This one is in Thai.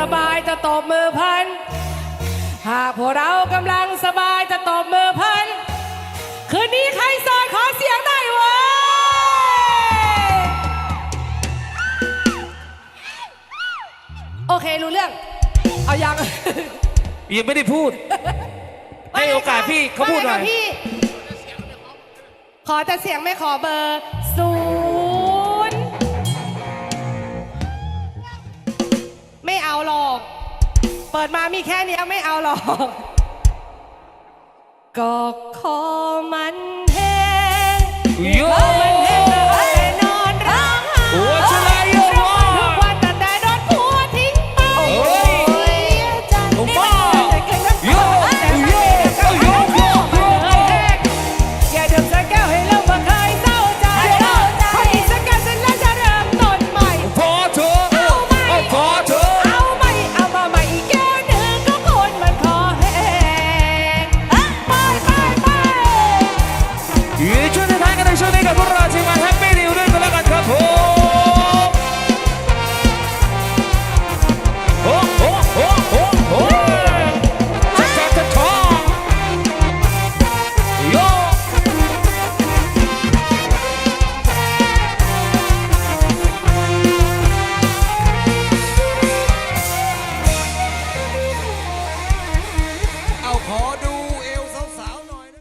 สบายจะตบมือพัน หากพวกเรากำลังสบายจะตบมือพัน คืนนี้ใครโสดขอเสียงหน่อยเว้ยโอเค รู้เรื่อง เอายัง ยังไม่ได้พูด ให้โอกาสพี่เขาพูดหน่อย ว่าไงคะพี่ ขอแต่เสียงไม่ขอเบอร์ศูนย์ เอาหรอก เปิดมามีแค่เนี้ยไม่เอาหรอก ก็ขอมัน oh, oh.